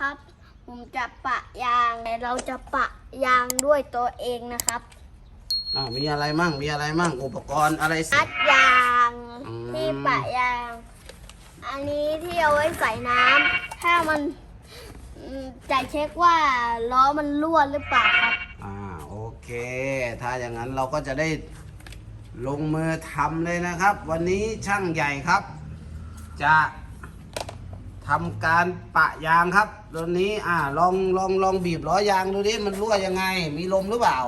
นะครับ ผมจะปะยางแต่เราจะปะยางด้วยตัวเองนะครับอ่ามีอะไรมั่งมีอะไรมั่งอุปกรณ์อะไรสิอัดยางอืม ที่ปะยาง อันนี้ที่เอาไว้ใส่น้ำถ้ามันอืมจะเช็คว่าล้อมันรั่วหรือเปล่าครับ อ่าโอเค ถ้าอย่างนั้นเราก็จะได้ลงมือทำเลยนะครับ วันนี้ช่างใหญ่ครับ จะ ทำการปะยางครับตัวนี้อ่าลองลองลองบีบล้อยางดูดิมันรั่วยังไง มีลมหรือเปล่า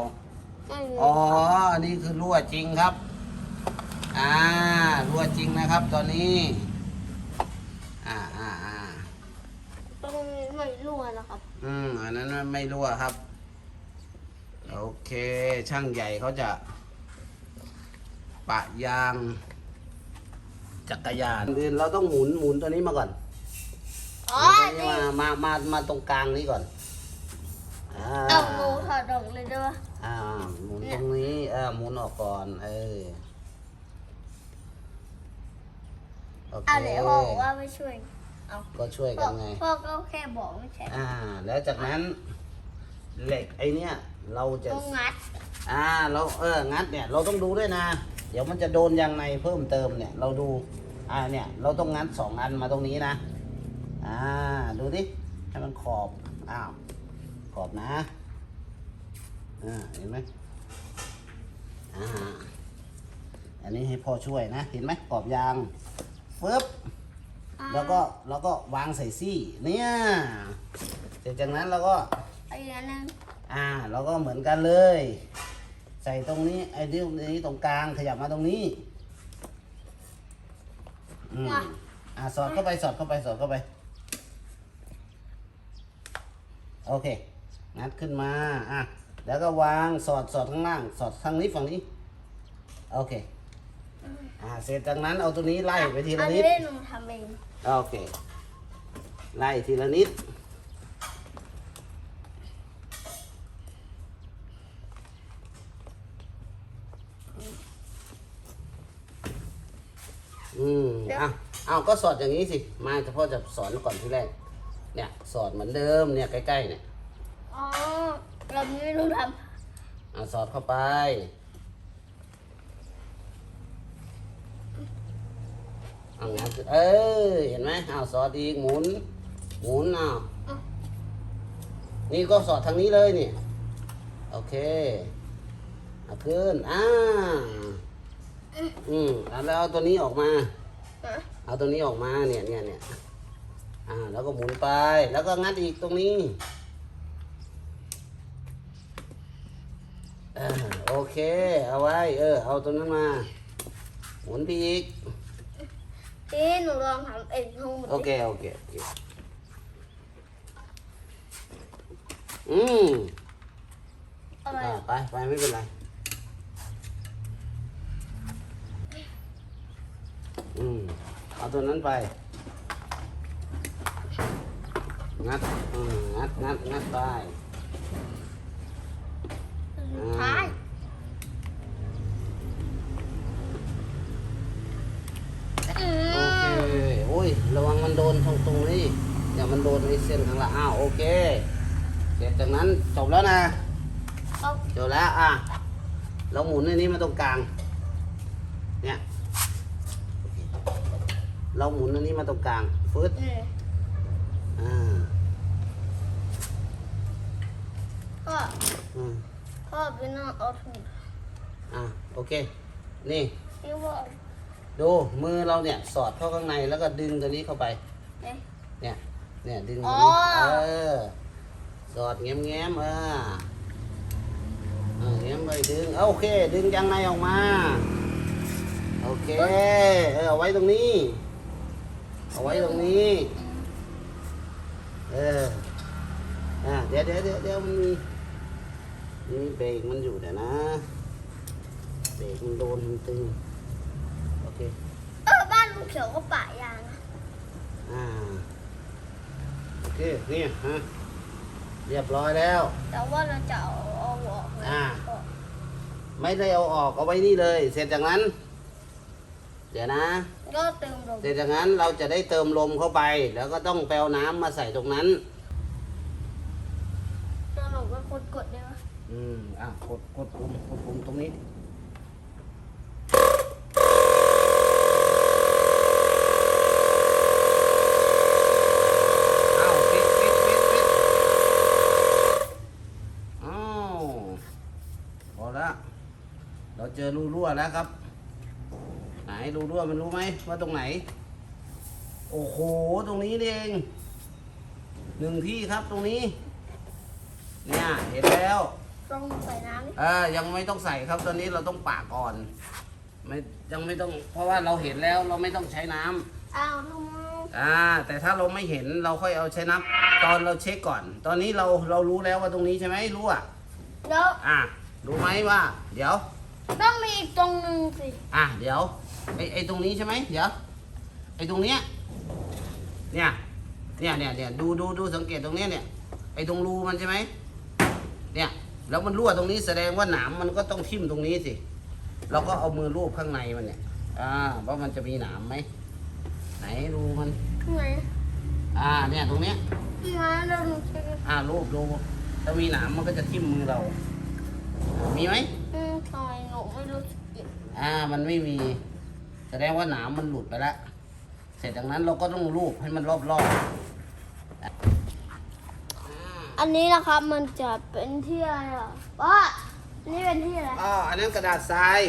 ไม่มีอ๋ออันนี้คือรั่วจริงครับ อ่ารั่วจริงนะครับ ตอนนี้ อ่าอ่าอ่าตรงนี้ไม่รั่วนะครับ อืมอันนั้นไม่รั่วครับ โอเค ช่างใหญ่เขาจะ ปะยางจักรยานอื่นเราต้องหมุนหมุนตัวนี้มาก่อน อ๋อหมุนตัวนี้นี่มามามามาตรงกลางนี้ก่อนอ่าเอาหนูถอดออกเลยด้วยอ่าหมุนตรงนี้เออหมุนออกก่อนเออโอเคเอาเดี๋ยวพ่อบอกว่าไม่ช่วยเอาก็ช่วยพ่กัอนไง พ่อก็แค่บอกไม่ใช่อ่า แล้วจากนั้นเหล็กไอเนี้ยเราจะ ต้องงัดอ่าเราเอองัดเนี่ยเราต้องดูด้วยนะ เดี๋ยวมันจะโดนยางในเพิ่มเติมเนี่ย เราดูอ่าเนี่ย เราต้องงัดสองอันมาตรงนี้นะ อ่า ดูดิ ให้มันขอบ อ้าว ขอบนะ อ่า เห็นไหมอ่า อันนี้ให้พ่อช่วยนะ เห็นไหมขอบยางฟึบแล้วก็แล้วก็วางใส่ซี่ เนี่ยเสร็จจากนั้นเราก็ไอ้อันนั้นอ่าเราก็เหมือนกันเลย ใส่ตรงนี้ไอ้นิ้วนี้ตรงกลางขยับมาตรงนี้อืมอ่าสอดเข้าไปสอดเข้าไปสอดเข้าไป โอเค งัดขึ้นมา อะ แล้วก็วางสอดสอดข้างล่าง สอดทางนี้ฝั่งนี้ โอเค อ่า เสร็จจากนั้นเอาตัวนี้ไล่ไปทีละอันนินี้ดหนูทำเอง โอเค ไล่ทีละนิด อืมอะเอาก็สอดอย่างนี้สิ มาเฉพาะจะสอนก่อนที่แรก เนี่ยสอดเหมือนเดิมเนี่ยใกล้ๆเนี่ยอ๋อเราไม่รู้ทอะสอดเข้าไป เอางั้นสิเออเห็นไหมเอาสอดอีกหมุน หมุนเอานี่ก็สอดทางนี้เลยนี่โอเคเอาขึ้นอ่าอืมแล้วเอาตัวนี้ออกมาำเอาตัวนี้ออกมาเนี่ยเนี่ยเนี่ย อ่า แล้วก็หมุนไป แล้วก็งัดอีกตรงนี้อ่าโอเค เอาไว้ เออ เอาตัวนั้นมา หมุนไปอีกที่หนูลองทำเองทั้งหมดโอเค โอเคโอเคอืมอะไรอ่าไปไปไม่เป็นไร อืม เอาตัวนั้นไป งัดอืมงัดงัดงัดไปสุดท้ายอืโอเคมโอ้ยระวังมันโดนตรงตรงนี้อย่ามันโดนไอ้เส้นข้างล่างอ้าวโอเคเสร็จจากนั้นจบแล้วนะเอาจบแล้วอะเราหมุนในนี้มาตรงกลางเนี่ยเราหมุนอันนี้มาตรงกลางฟึดเนี่ยอ่า พ่อ อืม พ่อไปนั่งเอาถุงอะโอเค นี่นี่ว่าดูมือเราเนี่ยสอดเข้าข้างในแล้วก็ดึงตัวนี้เข้าไปเนี่ยเนี่ย เนี่ยดึงอ๋ตรองนี้เออ สอดแง้มแง้มๆเออเออแง้มไปดึงเอาโอเค ดึงยางในออกมา โอเค เออเอาไว้ตรงนี้ เอาไว้ตรงนี้ เออ อะเดี๋ยวเดี๋ยวเดี๋ยวเดี๋ยวมันมี มีเบรกมันอยู่เดี๋ยวนะเบรกมันโดนมันตึงโอเคเออบ้านลุงเขียวก็ปะยางนะอ่าโอเคนี่ฮะเรียบร้อยแล้ว แต่ว่าเราจะเอาเอาออกเลยอ่าก็ไม่ได้เอาออกเอาไว้นี่เลย เสร็จจากนั้น เดี๋ยวนะ ก็เติมลม เสร็จจากนั้นเราจะได้เติมลมเข้าไป แล้วก็ต้องแปลน้ำมาใส่ตรงนั้น อืมอะกดกดปุ่มกดปุ่มตรงนี้อ้าวปิดปิดปิดปิดอ้าวพอละเราเจอรูรั่วแล้วครับ ไหนรูรั่วมันรู้ไหมว่าตรงไหน โอ้โห ตรงนี้เองหนึ่งที่ครับตรงนี้ เนี่ย เห็นแล้ว ต้องใส่น้ำนี่เออยังไม่ต้องใส่ครับตอนนี้เราต้องปากก่อนไม่ยังไม่ต้อง เพราะว่าเราเห็นแล้วเราไม่ต้องใช้น้ำอ้าวทำไมอ่า แต่ถ้าเราไม่เห็นเราค่อยเอาใช้น้ำตอนเราเช็คก่อน ตอนนี้เราเรารู้แล้วว่าตรงนี้ใช่ไหมรู้อะแล้วอะรู้ไหมว่า เดี๋ยว ต้องมีอีกตรงหนึ่งสิอะเดี๋ยวไอไอตรงนี้ใช่ไหมเดี๋ยวไอตรงเนี้ยเนี่ยเนี่ยเนี่ยเนี่ยดูดูดูสังเกตตรงเนี้ยเนี่ยไอตรงรูมันใช่ไหมเนี่ย แล้วมันรั่วตรงนี้แสดงว่าหนามมันก็ต้องทิ่มตรงนี้สิเราก็เอามือรูปข้างในมันเนี่ย อ่าว่ามันจะมีหนามไหมไหนรูมันข้างในอ่า เนี่ยตรงเนี้ยที่งั้นเราดูสิอ่ารูปดูถ้ามีหนามมันก็จะทิ่มมือเราอ่ามีไหมอืมทำไมหนูไม่รู้สึกเจ็บอ่า มันไม่มี แสดงว่าหนามมันหลุดไปแล้วเสร็จจากนั้นเราก็ต้องรูปให้มันรอบๆ อ่าอันนี้นะครับมันจะเป็นที่อะไรอะว่าอันนี้เป็นที่อะไร อ๋ออันนั้นกระดาษทราย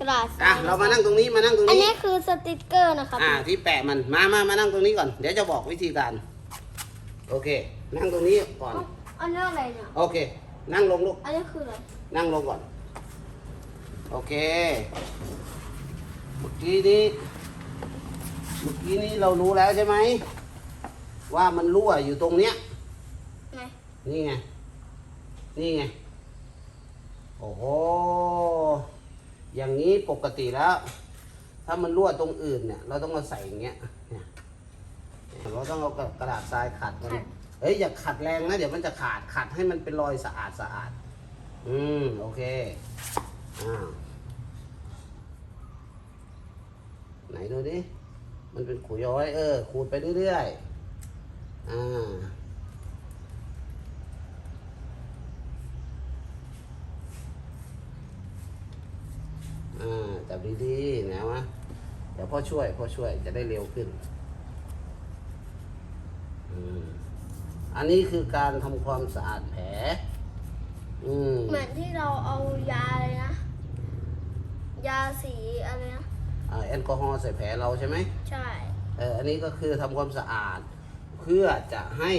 กระดาษอะเรามานั่งตรงนี้มานั่งตรงอันนี้ นี้คือสติกเกอร์นะครับอ่าที่แปะมันมามามานั่งตรงนี้ก่อน เดี๋ยวจะบอกวิธีการ โอเค นั่งตรงนี้ก่อน อันนี้อะไรเนี่ย โอเค นั่งลงลูก อันนี้คืออะไร นั่งลงก่อน โอเค เมื่อกี้นี้ เมื่อกี้นี้เรารู้แล้วใช่ไหม ว่ามันรั่วอยู่ตรงเนี้ย ไหน นี่ไง นี่ไง โอ้โห อย่างนี้ปกติแล้ว ถ้ามันรั่วตรงอื่นเนี่ย เราต้องมาใส่อย่างเงี้ยเนี่ยเราต้องเอากระดาษทรายขัดมันเฮ้ยอย่าขัดแรงนะ เดี๋ยวมันจะขาดขัดให้มันเป็นรอยสะอาดสะอาด อืม โอเค อ่า ไหนดูดิ มันเป็นขุยย้อย เออ ขูดไปเรื่อยๆ อ่า อ่าจับ ดีๆนะวะเดี๋ยวพ่อช่วยพ่อช่วยจะได้เร็วขึ้นอืมอันนี้คือการทำความสะอาดแผลอืมเหมือนที่เราเอายาเลยนะ ยาสีอะไรนะอ่าแอลกอฮอล์ใส่แผลเราใช่ไหมใช่เอออันนี้ก็คือทำความสะอาด เพื่อจะให้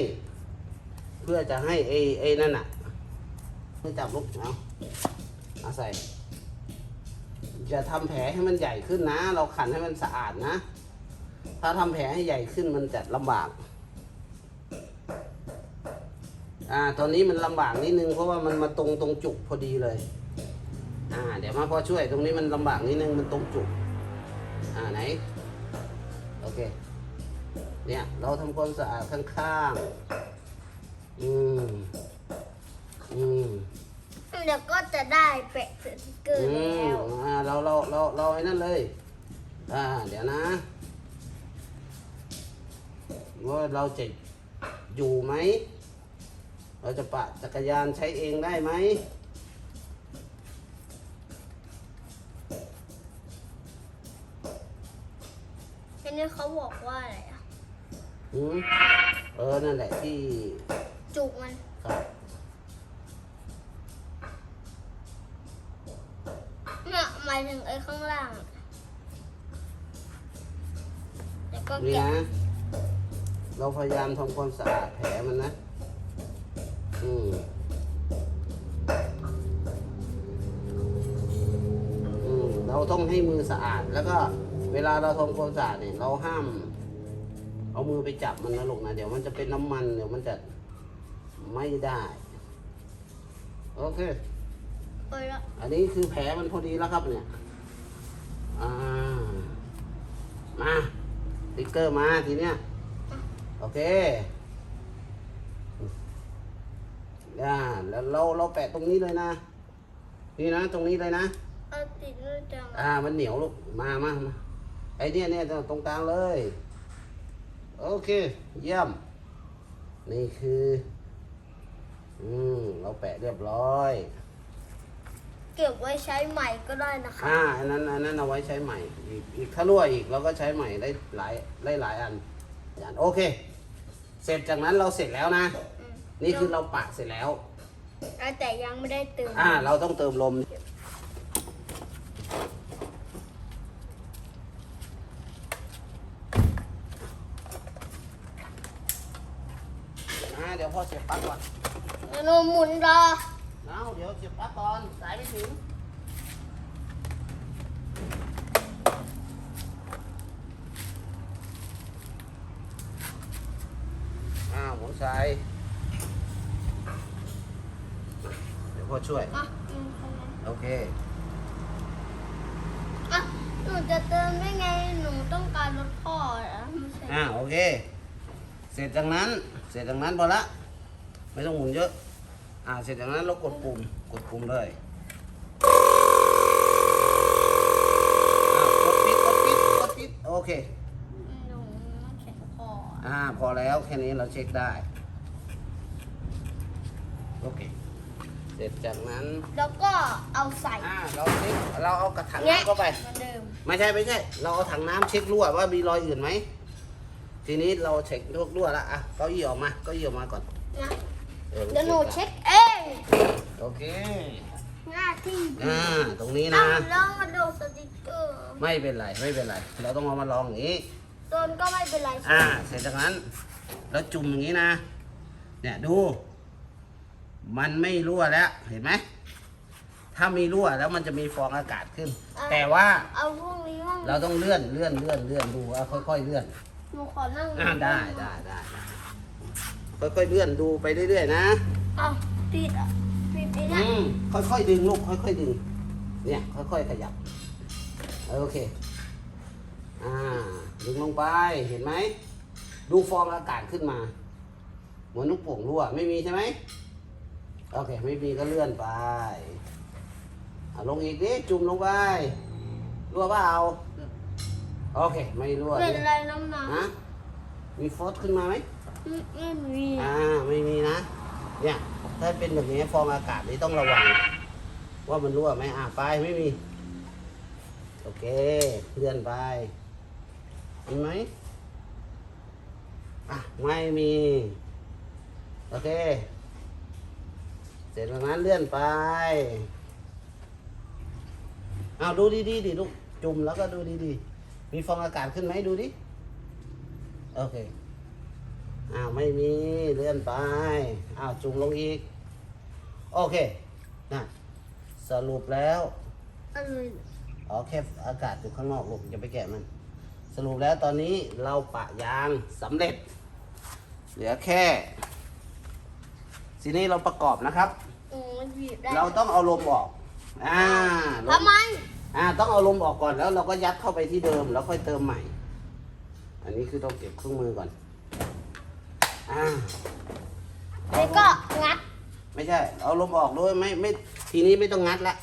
เพื่อจะให้ไอ้ไอ้นั่นน่ะมือจับลูกเอาเอาใส่ จะทำแผลให้มันใหญ่ขึ้นนะ เราขันให้มันสะอาดนะ ถ้าทำแผลให้ใหญ่ขึ้นมันจะลำบาก อ่า ตอนนี้มันลำบากนิดนึงเพราะว่ามันมาตรงตรงจุกพอดีเลย อ่า เดี๋ยวมาพอช่วย ตรงนี้มันลำบากนิดนึงมันตรงจุก อ่าไหน โอเค เนี่ย เราทำความสะอาดข้างๆ อืม อืม เดี๋ยวก็จะได้แปะสติกเกอร์อืแล้มวอ่าเราเราเราเราไอ้นั่นเลย อ่า เดี๋ยวนะว่าเราจะอยู่ไหม เราจะปะจักรยานใช้เองได้ไหม ทีนี้เขาบอกว่าอะไรอะอืมเออ นั่นแหละที่ จุกมันายถึงไอ้ข้างล่างอะแล้วก็นี่แกะนะ เราพยายามทำความสะอาดแผลมันนะ อืมอืมเราต้องให้มือสะอาด แล้วก็ เวลาเราทำความสะอาดเนี่ย เราห้าม เอามือไปจับมันนะลูกนะ เดี๋ยวมันจะเป็นน้ำมัน เดี๋ยวมันจะไม่ได้ โอเค เอ้ยแล้วอันนี้คือแผลมันพอดีแล้วครับเนี่ย อ่า มาสติ๊กเกอร์มาทีเนี้ย โอเคอ่าแล้วเราเราแปะตรงนี้เลยนะ นี่นะตรงนี้เลยนะเอาติดด้วยจังอ่า มันเหนียวลูก มามามาไอเนี่ยเนี่ยตรงกลางเลย โอเค เยี่ยม นี่คือ อืม เราแปะเรียบร้อยอ เก็บไว้ใช้ใหม่ก็ได้นะคะ อ่าอันนั้นอันนั้นเอาไว้ใช้ใหม่ อีกอีกถ้ารั่วอีกเราก็ใช้ใหม่ได้หลายได้หลายอันอย่างโอเค เสร็จจากนั้นเราเสร็จแล้วนะ อืม นี่คือเราปะเสร็จแล้ว แต่ยังไม่ได้เติมอ่า เราต้องเติมลม อ่าเดี๋ยวพ่อเสียบปลั๊กก่อน หนูหมุนรอ เอาเดี๋ยวเสียบปลั๊กก่อน สายไม่ถึงอ่าหมุนสาย เดี๋ยวพ่อช่วย อะอืมคนนั้นโอเค อะหนูจะเติมได้ไง หนูต้องการรถพ่อเหรอไม่ใช่อ่าโอเค เสร็จจากนั้น เสร็จจากนั้นพอละ ไม่ต้องหมุนเยอะ อ่าเสร็จจากนั้นเรากดปุ่มกดปุ่มเลยอ่ากดปิดกดปิดกดปิดโอเค หนูไม่ใช่พ่ออ่าพอแล้วแค่นี้เราเช็คได้ โอเค เสร็จจากนั้น แล้วก็เอาใส่อ่าเราเช็คเราเอากระถางแงะน้ำเข้าไปเหมือนเดิม ไม่ใช่ไม่ใช่ เราเอาถังน้ำเช็ครั่วว่ามีรอยอื่นไหม ทีนี้เราเช็ครั่วแล้วอะเก้าอี้ออกมาเก้าอี้ออกมาก่อนนะออเดี๋ยวหนูเช็คเองโอเค หน้าที่อ่า ตรงนี้นะเอาแล้วมาดูสติกเกอร์ไม่เป็นไร ไม่เป็นไร เราต้องเอามาลองอย่างนี้ โดนก็ไม่เป็นไรใช่อ่าไหมเสร็จจากนั้นแล้วจุ่มอย่างนี้นะ เนี่ยดู มันไม่รั่วแล้ว เห็นไหม ถ้ามีรั่วแล้วมันจะมีฟองอากาศขึ้น แต่ว่าเอาพวกนี้บ้างเราต้องเลื่อน เลื่อน เลื่อน เลื่อนดูว่าค่อยๆเลื่อน หนูขอนั่งอ่าได้ได้ได้ได้ค่อยๆเลื่อนดูไปเรื่อยๆนะ เอาติดอะติดไอ้อืเนี่ยมค่อยๆดึงลูกค่อยๆดึง เนี่ย ค่อยๆขยับโอเค อ่า ดึงลงไปเห็นไหม ดูฟองอากาศขึ้นมา เหมือนลูกโป่งรั่วไม่มีใช่ไหมโอเค ไม่มีก็เลื่อนไปเอาลงอีกดิจุ่มลงไปรั่วเปล่าโอเค ไม่รั่วเป็นอะไรน้ำหนักฮะมีฟอสขึ้นมาไหมไม่ไม่มีอ่าไม่มีนะ เนี่ย ถ้าเป็นแบบนี้ฟองอากาศนี่ต้องระวัง ว่ามันรั่วไหมอ่าไปไม่มี โอเคเลื่อนไปมีไหมอะไม่มี โอเค เสร็จแล้วนั้นเลื่อนไปเอาดูดีๆดิลูกจุ่มแล้วก็ดูดีๆมีฟองอากาศขึ้นไหมดูดิ โอเค อ้าวไม่มีเลื่อนไปอ้าวจุ่มลงอีก โอเคนะสรุปแล้วอะไรอ๋อแค่อากาศอยู่ข้างนอกลูกอย่าไปแกะมัน สรุปแล้วตอนนี้เราปะยางสำเร็จ เหลือแค่ทีนี้เราประกอบนะครับอืมมันบีบได้เราต้องเอาลมออกอ่าลมทำไมอ่าต้องเอาลมออกก่อนแล้วเราก็ยัดเข้าไปที่เดิมแล้วค่อยเติมใหม่ อันนี้คือต้องเก็บเครื่องมือก่อน อ่าแล้วก็งัดไม่ใช่ เอาลมออกด้วยไม่ไม่ทีนี้ไม่ต้องงัดละ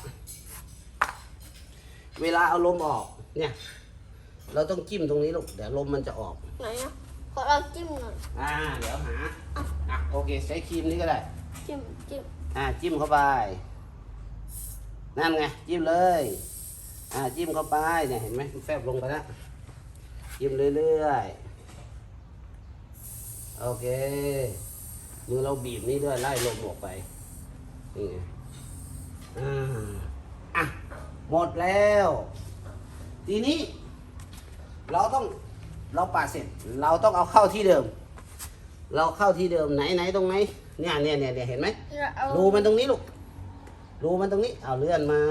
เวลาเอาลมออกเนี่ย เราต้องจิ้มตรงนี้ลูกเดี๋ยวลมมันจะออก ไหนอะขอเราจิ้มหน่อยอ่า เดี๋ยวหาอะโอเคใช้ครีมนี้ก็ได้ จิ้มจิ้มอ่าจิ้มเข้าไป นั่นไงจิ้มเลย อ่าจิ้มเข้าไปเนี่ยเห็นไหมมันแฟบลงไปแล้วจิ้มเรื่อยๆ โอเค มือเราบีบนี่ด้วยไล่ลมออกไป นี่ไงอ่าอะ หมดแล้ว ทีนี้ เราต้องเราปาดเสร็จ เราต้องเอาเข้าที่เดิม เราเข้าที่เดิมไหนไหนตรงไหนเนี่ยเนี่ยเนี่ยเนี่ยเห็นไหมเอารูมันตรงนี้ลูกรูมันตรงนี้ เอาเลื่อนมา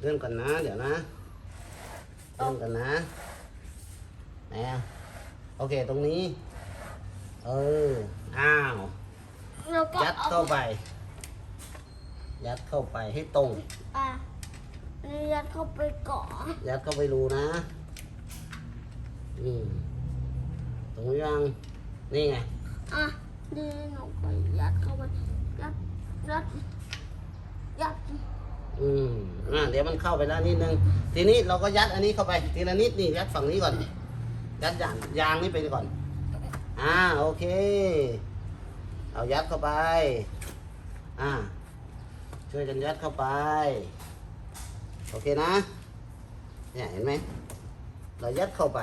เลื่อนก่อนนะ เดี๋ยวนะเลื่อนก่อนนะไหนอะโอเคตรงนี้ เออ อ้าว แล้วก็ยัดเอาเข้าไป ยัดเข้าไปให้ตรง อะนี่ยัดเข้าไปก่อนยัดเข้าไปรูนะอืมตรงนี้ยัง นี่ไง อะดีหนูก็ยัดเข้าไปยัดยัดยัดอืมอ่าเดี๋ยวมันเข้าไปแล้วนิดนึง ทีนี้เราก็ยัดอันนี้เข้าไป ทีละนิดนี่ยัดฝั่งนี้ก่อน ยัดยางยางนี่ไปก่อน อ่าโอเค เอายัดเข้าไป อ่าทช่วยกันยัดเข้าไป โอเคนะ เนี่ยเห็นไหม เรายัดเข้าไป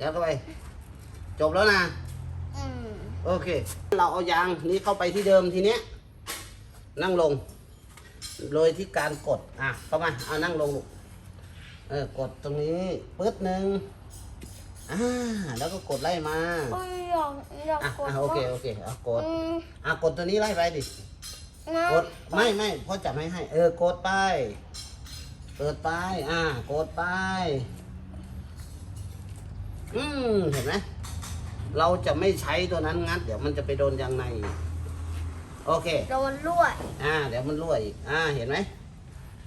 ยัดเข้าไป จบแล้วนะ อืมโอเค เราเอายางนี้เข้าไปที่เดิมทีเนี้ย นั่งลง โดยที่การกด อะ เข้ามา เอานั่งลงลูก เออ กดตรงนี้ปึ๊ดหนึ่ง อ่าแล้วก็กดไล่มาโอ้ยอยากอยากอะกดอะโอเคโอเคเอากดอืมอะกดตัวนี้ไล่ไปดินะกดไม่ไม่พ่อจับให้ให้ เออกดไปเปิดไปอ่ากดไป อืมเห็นไหมเราจะไม่ใช้ตัวนั้นงัด เดี๋ยวมันจะไปโดนยางในอีกโอเค โดนลวดอ่า เดี๋ยวมันรั่วอีกอ่า เห็นไหม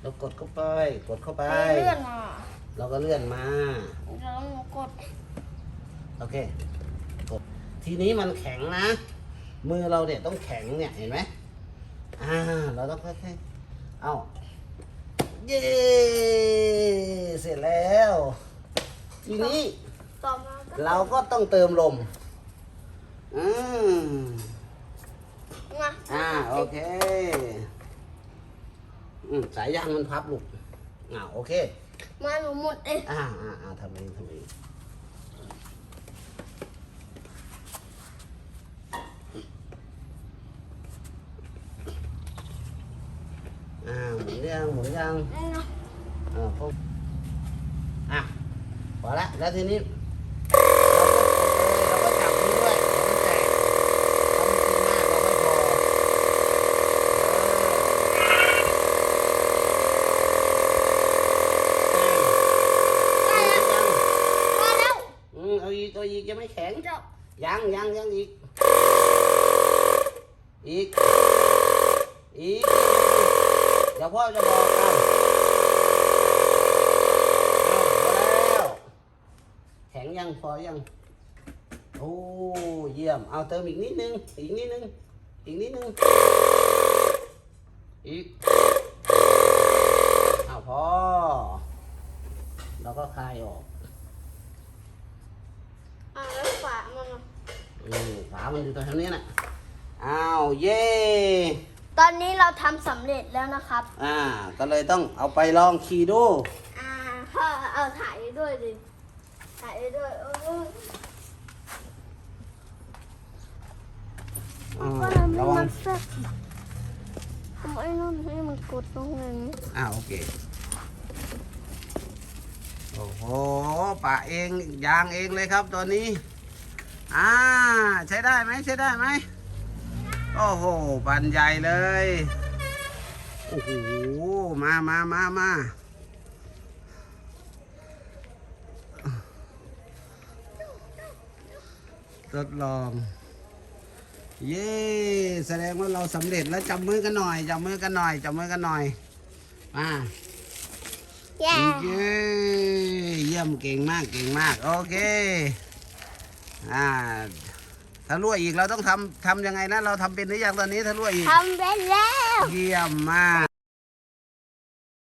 เรากดเข้าไป กดเข้าไปไปเลื่อนมาเราก็เลื่อนมา แล้วหนูกด โอเคกดทีนี้มันแข็งนะ มือเราเนี่ยต้องแข็งเนี่ยเห็นไหมอ่าเราต้องค่อยๆเอาเย้เสร็จแล้ว ทีนี้ต่อมาเราก็ต้องเติมลมอืมมาอ่าโอเคอืมสายยางมันพับลูกอ่าโอเค มาหนูหมดเองอ่าอ่าอ่าทำเองทำเองอ่าหมุนยัง งอ่าพวกอะพอละแล้วทีนี้เราก็กดเลยเราก็จับนี้ด้วยเดี๋ยวมันแตกถ้ามันกินมากเราไม่พอยังยังมาแล้วอืมเอาอีกเอาอีกยังไม่แข็งเดี๋ยวยังยังยังอีก อีก อีก เดี๋ยวพ่อจะบอกกันเอาพอแล้ว แข็งยัง พอยัง โอ้ เยี่ยม เอาเติมอีกนิดนึง อีกนิดนึง อีกนิดนึง อีก เอาพอ แล้วก็คลายออกอ่าแล้วฝามันอะอืมฝามันอยู่ตรงนี้น่ะอ้าว เย่ตอนนี้เราทำสำเร็จแล้วนะครับ อ่า ก็เลยต้องเอาไปลองขี่ดู อ่าพ่อเอาถ่ายไว้ด้วยดิถ่าย ไว้ด้วยเอออ่าก็เลยไม่ระวัมังนแซ่บทำไอ้นู่นให้มันกดตรงนี้อ่าโอเค โอ้โหปะเองยางเองเลยครับตัวนี้ อ่า ใช้ได้ไหมใช้ได้ไหม โอ้โห บันใหญ่เลย โอ้โห มามามามา ทดลอง เย้แสดงว่าเราสำเร็จแล้วจับมือกันหน่อยจับมือกันหน่อยจับมือกันหน่อยมาแย่เย้เยี่ยมเก่งมากเก่งมากโอเคอ่าถ้ารั่วอีกเราต้องทำทำยังไงนะเราทำเป็นหรือยังตอนนี้ถ้ารั่วอีกทำไปแล้ว เยี่ยมมาก